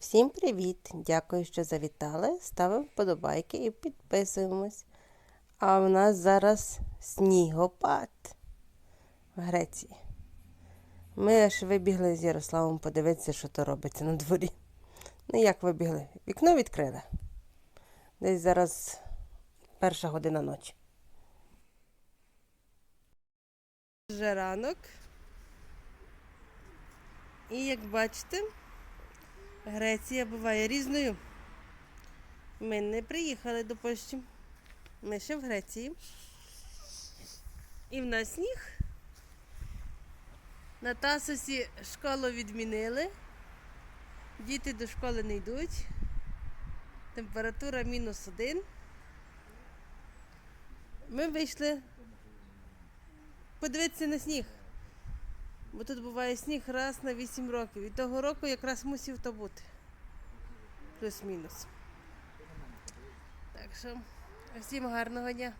Всім привіт! Дякую, що завітали. Ставимо вподобайки і підписуємось. А в нас зараз снігопад в Греції. Ми аж вибігли з Ярославом подивитися, що то робиться на дворі. Ну, як вибігли? Вікно відкрили. Десь зараз перша година ночі. Вже ранок. І як бачите, Греція буває різною. Ми не приїхали до Польщі. Ми ще в Греції. І в нас сніг. На Тасосі школу відмінили. Діти до школи не йдуть. Температура мінус один. Ми вийшли подивитися на сніг. Бо тут буває сніг раз на 8 років. І того року якраз мусив то бути. Плюс-мінус. Так що всім гарного дня.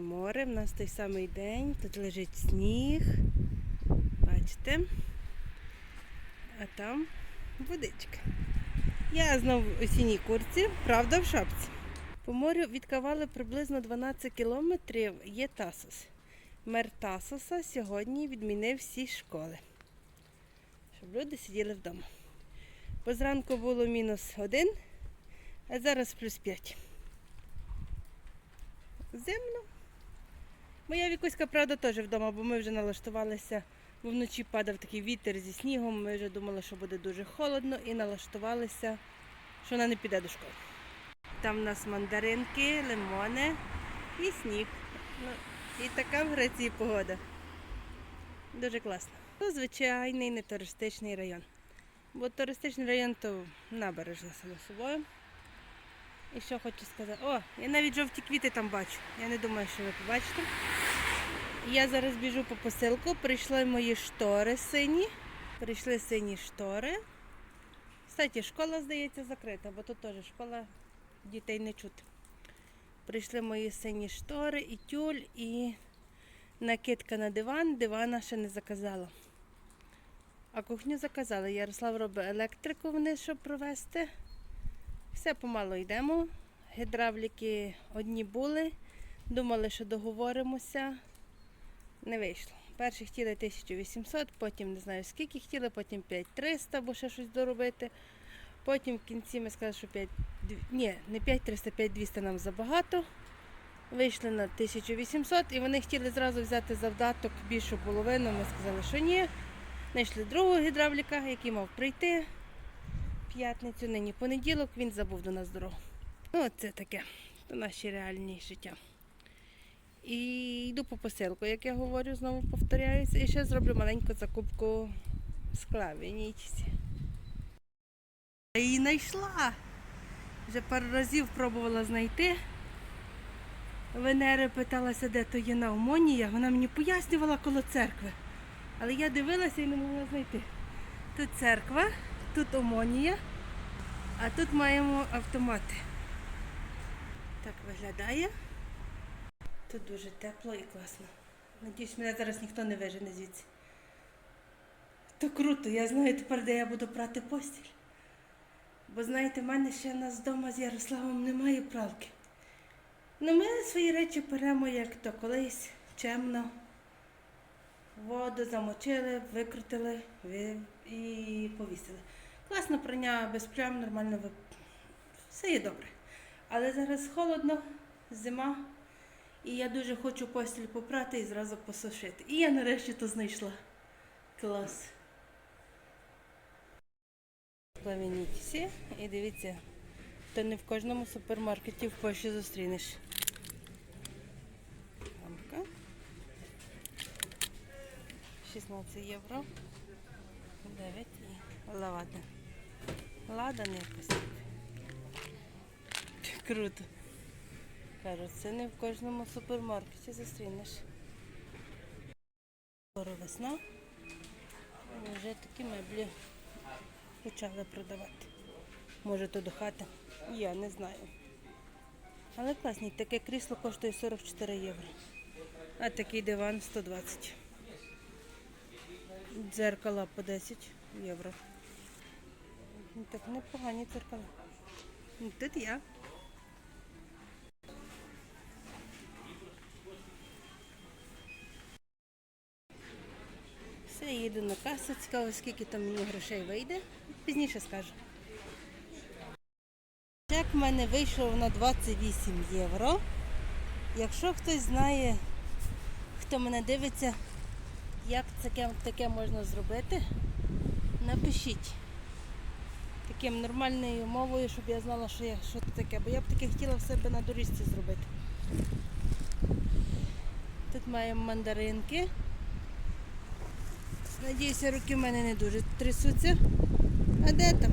Море, в нас той самий день, тут лежить сніг. Бачите? А там водичка. Я знову в осінній курці, правда, в шапці. По морю відкавали приблизно 12 кілометрів є Тасос. Мер Тасоса сьогодні відмінив всі школи, щоб люди сиділи вдома. Бо зранку було мінус один, а зараз плюс 5. Зимно. Моя вікуська, правда, теж вдома, бо ми вже налаштувалися, бо вночі падав такий вітер зі снігом. Ми вже думали, що буде дуже холодно, і налаштувалися, що вона не піде до школи. Там в нас мандаринки, лимони і сніг. Ну, і така в Греції погода. Дуже класно. То звичайний не туристичний район. Бо туристичний район то набережна само собою. І що хочу сказати? О, я навіть жовті квіти там бачу. Я не думаю, що ви побачите. Я зараз біжу по посилку. Прийшли мої штори сині. Прийшли сині штори. Кстати, школа, здається, закрита, бо тут теж школа дітей не чути. Прийшли мої сині штори, і тюль, і накидка на диван. Дивана ще не заказала. А кухню заказала. Ярослав робить електрику вниз, щоб провести. Все помало йдемо. Гідравліки одні були. Думали, що договоримося. Не вийшло. Перші хотіли 1800, потім не знаю скільки хотіли, потім 5300, бо ще щось доробити. Потім в кінці ми сказали, що 5, ні, не 5300, 5200 нам забагато. Вийшли на 1800 і вони хотіли зразу взяти завдаток більшу половину. Ми сказали, що ні. Знайшли другого гідравліка, який мав прийти п'ятницю, нині понеділок, він забув до нас дорогу. Ну, це таке, то наші реальні життя. І йду по посилку, як я говорю, знову повторяюся. І ще зроблю маленьку закупку скла в її знайшла. Вже пару разів пробувала знайти. Венера питалася, де то є наумонія. Вона мені пояснювала коло церкви. Але я дивилася і не могла знайти. Тут церква, тут омонія, а тут маємо автомати. Так виглядає. Тут дуже тепло і класно. Надіюсь, мене зараз ніхто не вижене звідси. То круто, я знаю тепер, де я буду прати постіль. Бо знаєте, в мене ще нас вдома з Ярославом немає пралки. Ну, ми свої речі беремо, як то колись чемно. Воду замочили, викрутили ви- і повісили. Класно прання без плям, нормально ви... все є добре. Але зараз холодно, зима, і я дуже хочу постіль попрати і зразу посушити. І я нарешті то знайшла. Клас. Плавініть і дивіться, то не в кожному супермаркеті в Польщі зустрінеш. Лампка. 16 євро. 9 і лавада. Ладан якось. Круто. Кажуть, це не в кожному супермаркеті зустрінеш. Скоро весна. Вже такі меблі почали продавати. Може то до хати. Я не знаю. Але класні, таке крісло коштує 44 євро. А такий диван 120. Дзеркала по 10 євро. Ну, Так непогані церкали. Ну, Тут я. Все, їду на касу, цікаво, скільки там мені грошей вийде. Пізніше скажу. Чек в мене вийшов на 28 євро. Якщо хтось знає, хто мене дивиться, як таке, таке можна зробити, напишіть таким нормальною мовою, щоб я знала, що, я, що це таке. Бо я б таке хотіла в себе на доріжці зробити. Тут маємо мандаринки. Надіюся, руки в мене не дуже трясуться. А де там?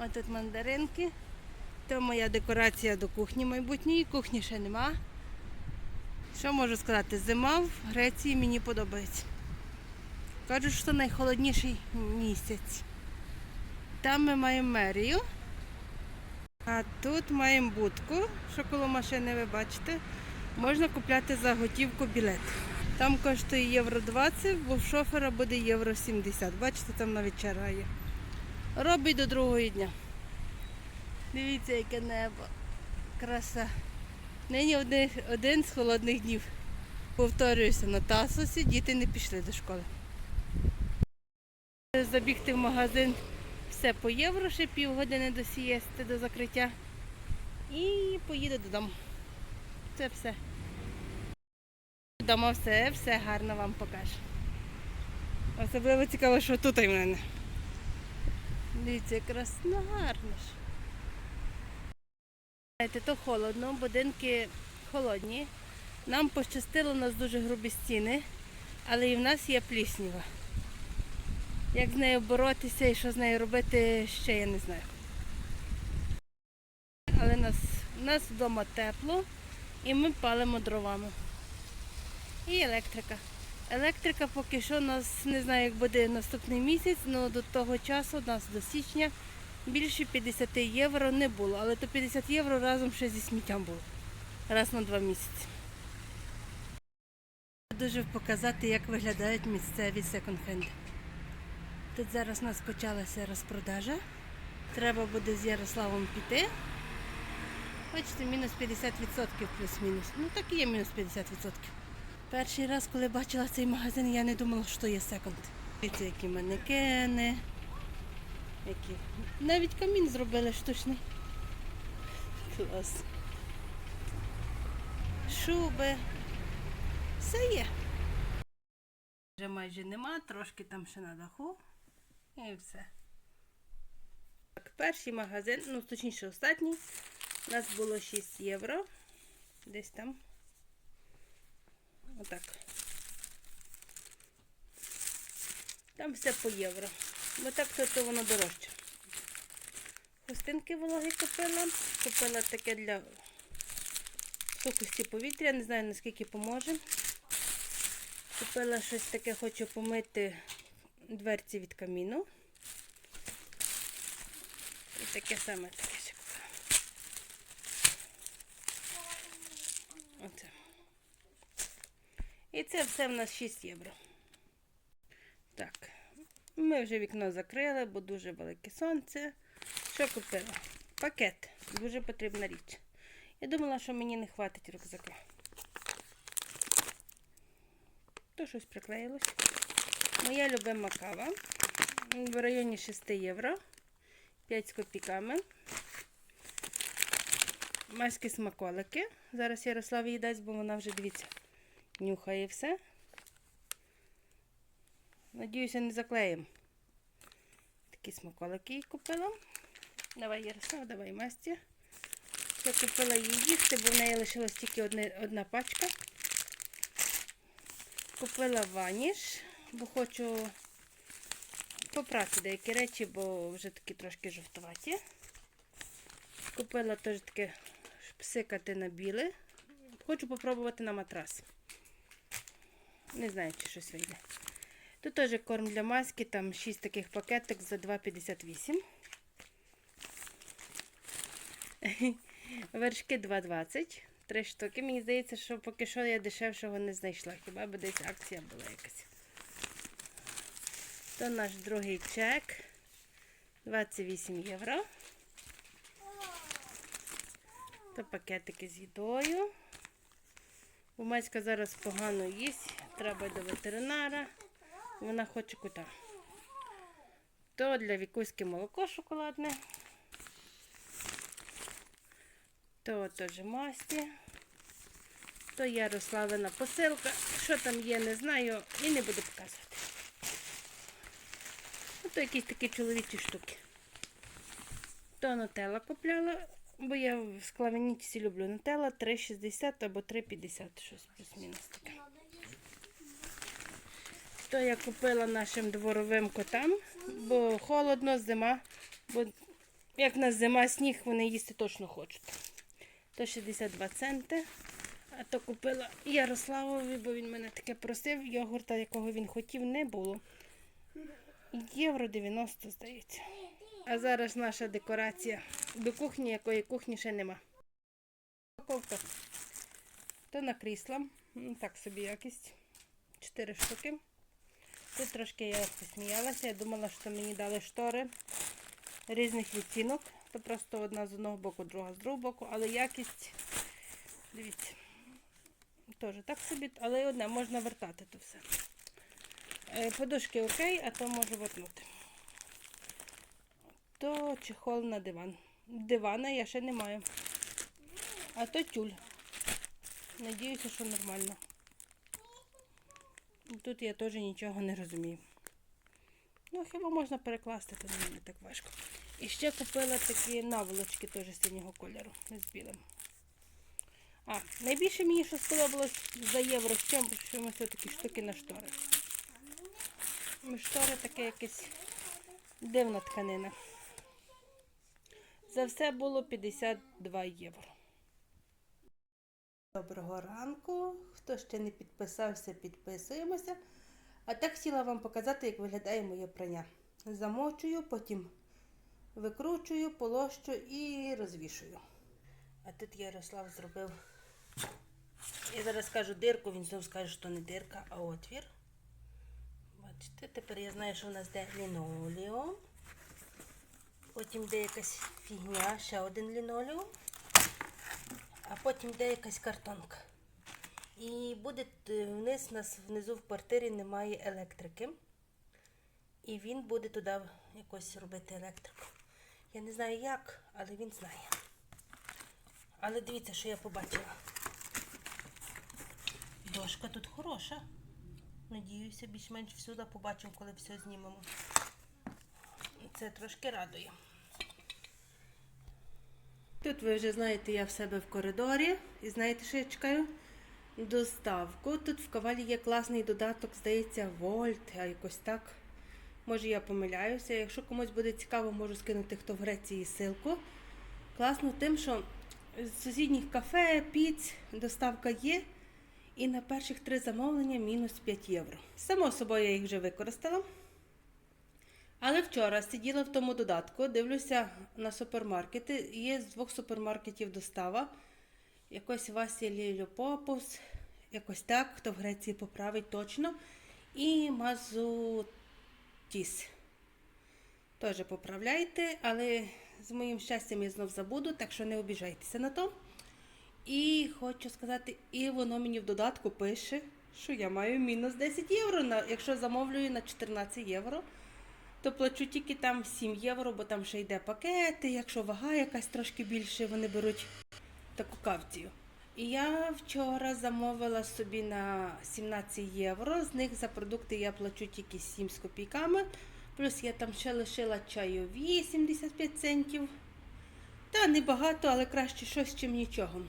Ось тут мандаринки. То моя декорація до кухні майбутньої. Кухні ще нема. Що можу сказати? Зима в Греції мені подобається. Кажуть, що найхолодніший місяць. Там ми маємо мерію. А тут маємо будку, що коло машини ви бачите. Можна купляти за готівку білет. Там коштує євро 20, бо в шофера буде євро 70. Бачите, там навіть черга є. Робить до другого дня. Дивіться, яке небо. Краса. Нині один, один з холодних днів. Повторююся, на Тасосі діти не пішли до школи. Забігти в магазин все по євро, ще півгодини до сієсти, до закриття. І поїду додому. Це все. Вдома все, все гарно вам покажу. Особливо цікаво, що тут у мене. Дивіться, якраз гарно ж. Знаєте, то холодно, будинки холодні. Нам пощастило, у нас дуже грубі стіни, але і в нас є плісніва. Як з нею боротися і що з нею робити, ще я не знаю. Але нас, у нас вдома тепло і ми палимо дровами. І електрика. Електрика поки що нас не знаю, як буде наступний місяць, але до того часу, у нас до січня, більше 50 євро не було. Але то 50 євро разом ще зі сміттям було. Раз на два місяці. Дуже показати, як виглядають місцеві секонд-хенди. Тут зараз у нас почалася розпродажа. Треба буде з Ярославом піти. Бачите, мінус 50% плюс-мінус. Ну так і є мінус 50%. Перший раз, коли бачила цей магазин, я не думала, що є секонд. Дивіться, які манекени. Які. Навіть камін зробили штучний. Клас. Шуби. Все є. Вже майже нема, трошки там ще на даху. І все. Так, перший магазин, ну точніше останній, у нас було 6 євро. Десь там. Отак. Там все по євро. Бо так то, то воно дорожче. Хустинки вологи купила. Купила таке для сухості повітря, не знаю наскільки поможе. Купила щось таке, хочу помити дверці від каміну. І таке саме таке ще купила. Оце. І це все в нас 6 євро. Так, ми вже вікно закрили, бо дуже велике сонце. Що купила? Пакет. Дуже потрібна річ. Я думала, що мені не хватить рюкзака. То щось приклеїлось. Моя любима кава. В районі 6 євро. 5 з копійками. Майські смаколики. Зараз Ярослав їй дасть, бо вона вже, дивіться, нюхає все. Надіюся, не заклеїмо. Такі смаколики купила. Давай, Ярослав, давай масті. Я купила їсти, бо в неї лишилась тільки одне, одна пачка. Купила ваніш, бо хочу попрати деякі речі, бо вже такі трошки жовтуваті. Купила теж таке псикати на біле. Хочу попробувати на матрас. Не знаю, чи щось вийде. Тут теж корм для маски, там 6 таких пакетик за 2,58. Вершки 2,20. Три штуки. Мені здається, що поки що я дешевшого не знайшла. Хіба б десь акція була якась. То наш другий чек. 28 євро. Та пакетики з їдою. Бо Маська зараз погано їсть, треба до ветеринара. Вона хоче кута. То для вікуськи молоко шоколадне. То теж масті. То Ярославина посилка. Що там є, не знаю і не буду показувати. Ну, то якісь такі чоловічі штуки. То нутелла купляла, бо я в склавенітці люблю нутелла 3,60 або 3,50, щось плюс-мінус таке. То я купила нашим дворовим котам, бо холодно, зима. Бо як в нас зима, сніг, вони їсти точно хочуть. То 62 центи. А то купила Ярославові, бо він мене таке просив, йогурта, якого він хотів, не було. Євро 90, здається. А зараз наша декорація до кухні, якої кухні ще нема. Упаковка. То на крісла. Так собі якість. Чотири штуки. Тут трошки я посміялася. Я думала, що мені дали штори різних відтінок. То просто одна з одного боку, друга з другого боку, але якість, дивіться, теж так собі, але одне можна вертати то все. Е, Подушки окей, а то можу вернути. То чехол на диван. Дивана я ще не маю. А то тюль. Надіюся, що нормально. Тут я теж нічого не розумію. Ну, хіба можна перекласти, то не так важко. І ще купила такі наволочки теж синього кольору з білим. А, найбільше мені що сподобалось за євро в чому, що ми все такі штуки на штори. Штори таке якесь дивна тканина. За все було 52 євро. Доброго ранку. Хто ще не підписався, підписуємося. А так хотіла вам показати, як виглядає моє прання. Замочую, потім викручую, полощу і розвішую. А тут Ярослав зробив. Я зараз скажу дирку, він знову скаже, що не дирка, а отвір. Бачите, тепер я знаю, що в нас де лінолеум. Потім де якась фігня, ще один лінолеум. А потім де якась картонка. І буде е, вниз, нас внизу в квартирі немає електрики. І він буде туди якось робити електрику. Я не знаю як, але він знає. Але дивіться, що я побачила. Дошка тут хороша. Надіюся, більш-менш всюди побачимо, коли все знімемо. Це трошки радує. Тут ви вже знаєте, я в себе в коридорі. І знаєте, що я чекаю? Доставку. Тут в кавалі є класний додаток, здається, Вольт, а якось так. Може, я помиляюся. Якщо комусь буде цікаво, можу скинути хто в Греції ссылку. Класно тим, що з сусідніх кафе, піц, доставка є. І на перших три замовлення мінус 5 євро. Само собою я їх вже використала. Але вчора сиділа в тому додатку, дивлюся на супермаркети. Є з двох супермаркетів достава. Якось Василій Люпопус, якось так, хто в Греції поправить точно. І Мазутіс. Теж поправляйте, але з моїм щастям я знов забуду, так що не обіжайтеся на то. І хочу сказати, і воно мені в додатку пише, що я маю мінус 10 євро, якщо замовлюю на 14 євро то плачу тільки там 7 євро, бо там ще йде пакети, якщо вага якась трошки більше, вони беруть таку кавцію. І я вчора замовила собі на 17 євро. З них за продукти я плачу тільки 7 з копійками. Плюс я там ще лишила чайові 75 центів. Та небагато, але краще щось, чим нічого.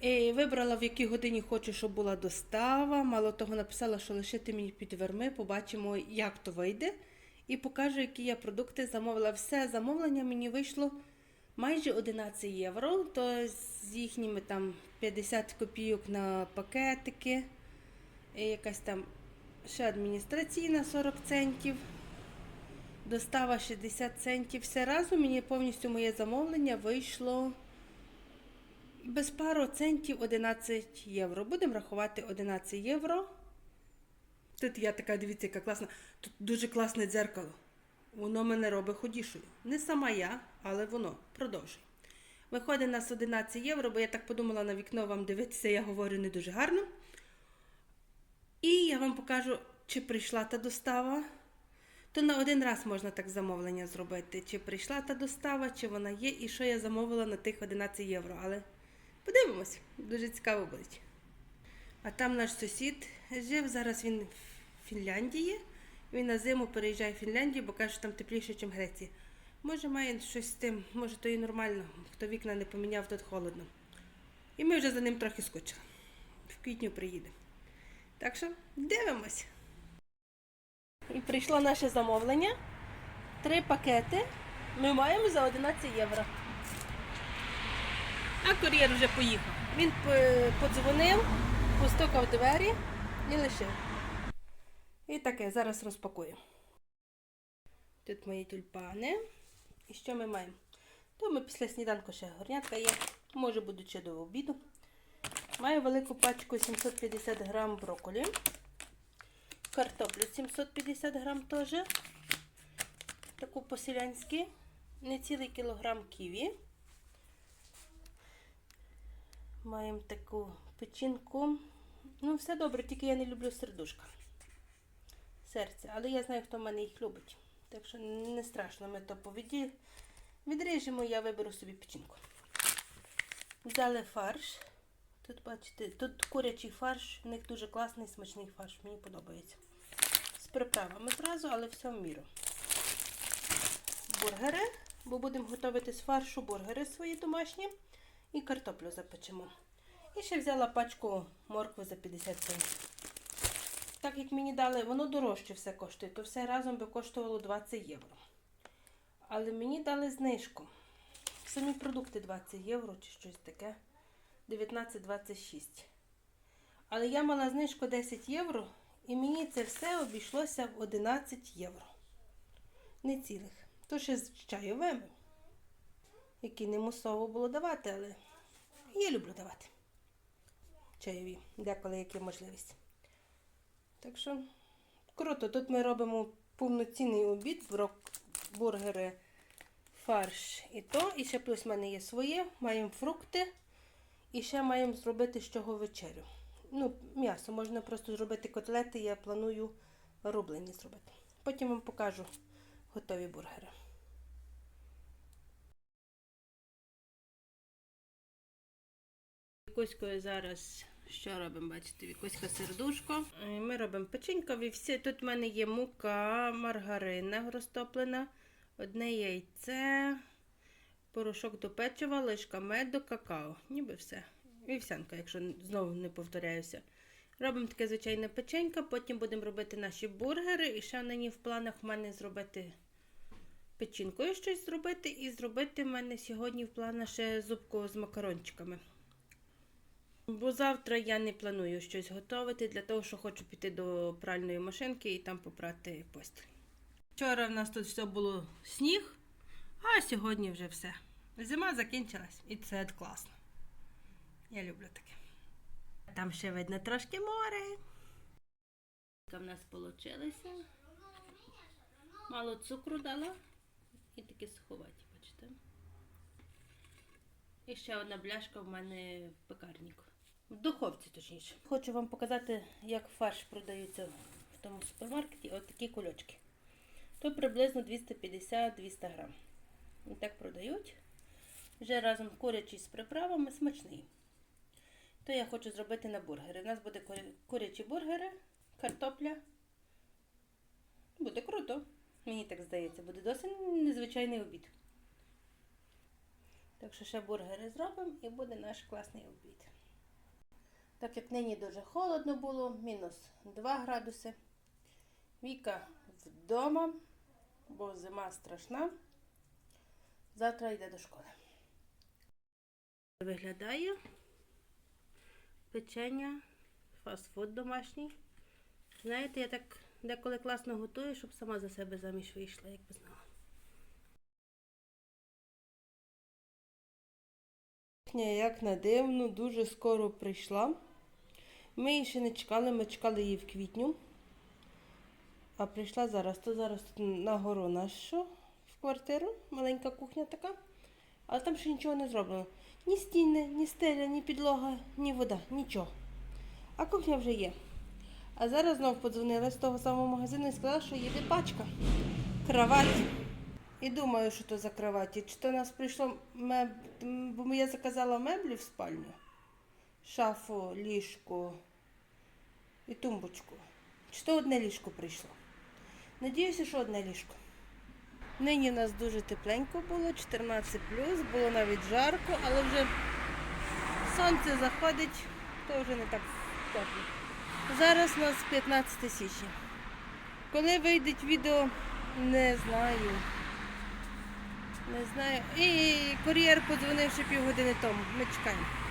І вибрала, в якій годині хочу, щоб була достава. Мало того, написала, що лишити мені під дверми, побачимо, як то вийде. І покажу, які я продукти замовила. Все замовлення мені вийшло майже 11 євро. То з їхніми там 50 копійок на пакетики. І якась там ще адміністраційна 40 центів. Достава 60 центів. Все разом мені повністю моє замовлення вийшло без пару центів 11 євро. Будемо рахувати 11 євро. Тут я така, дивіться, яка класна. Тут дуже класне дзеркало. Воно мене робить ходішою. Не сама я, але воно продовжує. Виходить нас 11 євро, бо я так подумала на вікно вам дивитися, я говорю не дуже гарно. І я вам покажу, чи прийшла та достава. То на один раз можна так замовлення зробити. Чи прийшла та достава, чи вона є, і що я замовила на тих 11 євро. Але подивимось, дуже цікаво буде. А там наш сусід жив, зараз він в Фінляндії. Він на зиму переїжджає в Фінляндію, бо каже, що там тепліше, ніж в Греції. Може, має щось з тим, може, то і нормально, хто вікна не поміняв, тут холодно. І ми вже за ним трохи скучили. В квітню приїде. Так що дивимось. І прийшло наше замовлення. Три пакети ми маємо за 11 євро. А кур'єр вже поїхав. Він подзвонив, постукав двері і лишив. І таке, зараз розпакую. Тут мої тюльпани. І що ми маємо? То ми після сніданку ще горнятка є. Може будуть ще до обіду. Маю велику пачку 750 грам брокколі. Картоплю 750 грам теж. Таку по-селянськи. Не цілий кілограм ківі. Маємо таку печінку. Ну, все добре, тільки я не люблю сердушка. Серце. Але я знаю, хто в мене їх любить. Так що не страшно, ми то повіді. Відріжемо, я виберу собі печінку. Взяли фарш. Тут, бачите, тут курячий фарш, в них дуже класний, смачний фарш, мені подобається. З приправами зразу, але все в міру. Бургери, бо будемо готувати з фаршу бургери свої домашні і картоплю запечемо. І ще взяла пачку моркви за 50 центів. Так як мені дали, воно дорожче все коштує, то все разом би коштувало 20 євро. Але мені дали знижку. Самі продукти 20 євро чи щось таке. 19,26. Але я мала знижку 10 євро, і мені це все обійшлося в 11 євро. Не цілих. То ще з чайовими, які не мусово було давати, але я люблю давати. Чайові, деколи як є можливість. Так що круто. Тут ми робимо повноцінний обід, бургери, фарш і то. І ще плюс в мене є своє. Маємо фрукти. І ще маємо зробити з чого вечерю. Ну, м'ясо. Можна просто зробити котлети, я планую рублені зробити. Потім вам покажу готові бургери. Вікуською зараз що робимо? Бачите, вікуська сердушко. Е, Ми робимо печенька. Всі. Тут в мене є мука, маргарина розтоплена, одне яйце, порошок до печива, лишка меду, какао. Ніби все. Вівсянка, якщо знову не повторяюся. Робимо таке звичайне печенька, потім будемо робити наші бургери. І ще нині в планах в мене зробити печінкою щось зробити. І зробити в мене сьогодні в планах ще зубку з макарончиками. Бо завтра я не планую щось готувати для того, що хочу піти до пральної машинки і там попрати постіль. Вчора в нас тут все було сніг, а сьогодні вже все. Зима закінчилась і це класно. Я люблю таке. Там ще видно трошки море. В нас вийшло. Мало цукру дала і такі суховаті, бачите. І ще одна бляшка в мене в пекарнику. В духовці, точніше. Хочу вам показати, як фарш продається в тому супермаркеті. Ось такі кульочки. Тут приблизно 250-200 грам. І так продають. Вже разом курячий з приправами смачний. То я хочу зробити на бургери. У нас буде курячі бургери, картопля. Буде круто. Мені так здається, буде досить незвичайний обід. Так що ще бургери зробимо і буде наш класний обід. Так як нині дуже холодно було, мінус 2 градуси. Віка вдома, бо зима страшна. Завтра йде до школи. Виглядає печення, фастфуд домашній. Знаєте, я так деколи класно готую, щоб сама за себе заміж вийшла, як би знала. Як на дивно, дуже скоро прийшла. Ми її ще не чекали, ми чекали її в квітню. А прийшла зараз, то зараз тут на гору нашу в квартиру, маленька кухня така, але там ще нічого не зроблено. Ні стіни, ні стеля, ні підлога, ні вода, нічого. А кухня вже є. А зараз знов подзвонила з того самого магазину і сказала, що їде пачка кроваті. І думаю, що то за кроваті. Чи то нас прийшло меб... бо я заказала меблі в спальню, шафу, ліжко і тумбочку. Чи то одне ліжко прийшло? Надіюся, що одне ліжко. Нині у нас дуже тепленько було, 14 було навіть жарко, але вже сонце заходить, то вже не так тепло. Зараз у нас 15 січня. Коли вийде відео, не знаю. Не знаю. І кур'єр подзвонив ще півгодини тому. Ми чекаємо.